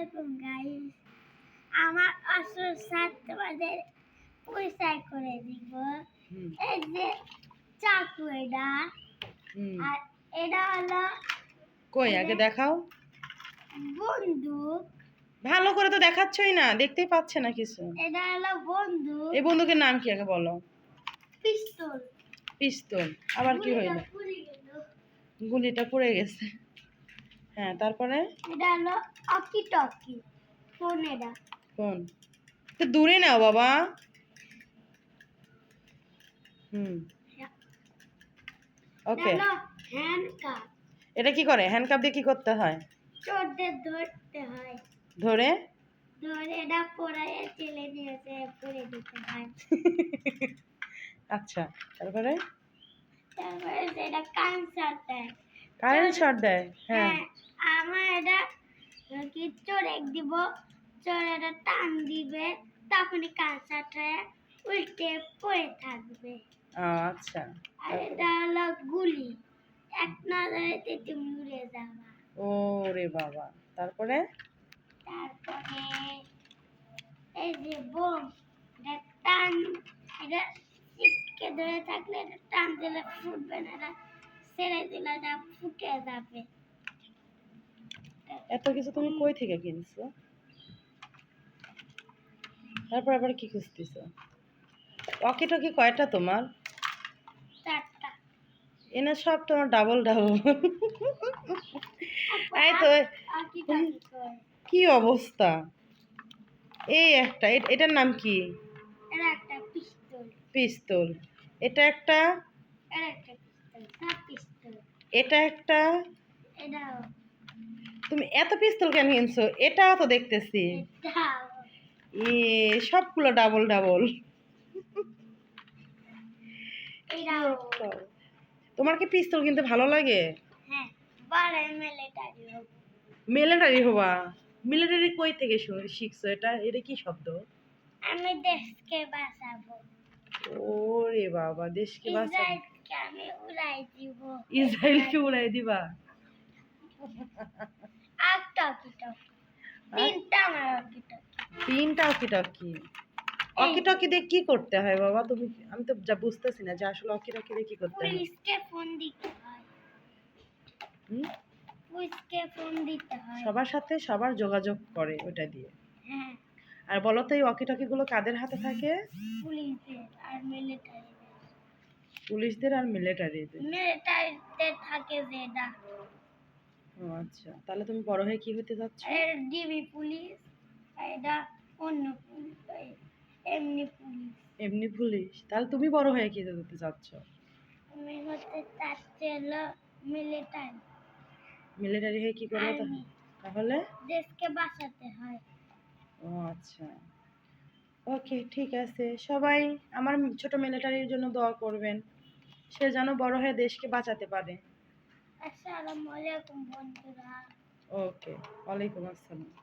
আলাইকুম গাইস আমার তোমাদের পরিচয় করে দিব। এই যে চাকু এটা। আর এটা হলো কই আগে দেখাও। বন্দুক। ভালো করে তো দেখাচ্ছই না দেখতেই পাচ্ছে না কিছু। এটা হলো বন্দুক। এই বন্দুকের নাম কি আগে বলো? পিস্তল। পিস্তল। আবার কি হইল? গুলিটা পড়ে গেছে। হ্যাঁ তারপরে? এটা হলো অকি টকি ফোন এটা। ফোন তো দূরে নাও বাবা। হুম। ওকে কাপ এটা কি করে? হ্যান্ড কাপ দিয়ে কি করতে হয়? চোরদের ধরতে হয়। ধরে? ধরে এটা পড়ায় চেলে নিয়েছে পড়ে দিতে হয়। আচ্ছা তারপরে? তারপরে সেটা ক্যান্সার দেয়। কারেন্ট শর্ট দেয় হ্যাঁ। হ্যাঁ আমার এটা কি চোরে দিব চোর এটা টান দিবে তখনই হয়ে উল্টে পড়ে থাকবে। আচ্ছা। আর এটা হলো গুলি এক নজরে তুমি উড়ে যাবা। ও রে বাবা তারপরে? তারপরে এই যে বোম এটা টান এটা চিটকে ধরে থাকলে এটা টান দিলে ফুটবে না এটা ছেড়ে দিলে এটা ফুটে যাবে। এত কিছু তুমি কই থেকে কিনছো? তারপর আবার কি খুঁজতেছো? অকি টকি কয়টা তোমার? চারটা। এনে সব তোমার ডাবল ডাবল এই তো কি অবস্থা? এই একটা এটার নাম কি? এটা একটা পিস্তল। পিস্তল। এটা একটা এটা একটা? তুমি এত পিস্তল কেন কিনছো এটাও তো দেখতেছি। এ সবগুলো ডাবল ডাবল তোমার কি পিস্তল কিনতে ভালো লাগে? হ্যাঁ মিলিটারি হবে। মিলিটারি কই থেকে শিখছো? এটা এটা কি শব্দ? আমি দেশকে বাঁচাবো। ওরে বাবা দেশকে বাঁচা ইসরায়েলকে উড়াই দিব তিনটা আমার টকি টকি টকি দিয়ে কি করতে হয় বাবা? তুমি আমি তো যা বুঝতেছি না যে আসলে অকি টকি দিয়ে কি করতে হয়। ফোন দিতে হয়। ফোন দিতে হয়। সবার সাথে সবার যোগাযোগ করে ওটা দিয়ে। হ্যাঁ। আর বলো তো এই অকি টকি গুলো কাদের হাতে থাকে? পুলিশের আর মিলিটারি পুলিশদের আর মিলিটারিদের? মিলিটারিতে থাকে যেটা ও আচ্ছা তাহলে তুমি বড় হয়ে কি হতে যাচ্ছ? ডিবি পুলিশ এটা অন্য পুলিশ এমনি পুলিশ। এমনি পুলিশ তাহলে তুমি বড় হয়ে কি হতে যাচ্ছ? আমি হতে চাচ্ছি হলো মিলিটারি। মিলিটারি হয়ে কি করবে তাহলে? দেশকে বাঁচাতে হয়। ও আচ্ছা। ওকে ঠিক আছে। সবাই আমার ছোট মিলিটারির জন্য দোয়া করবেন। সে যেন বড় হয়ে দেশকে বাঁচাতে পারে। আসসালামু আলাইকুম বন্ধুরা। ওকে ওয়ালাইকুম আসসালাম।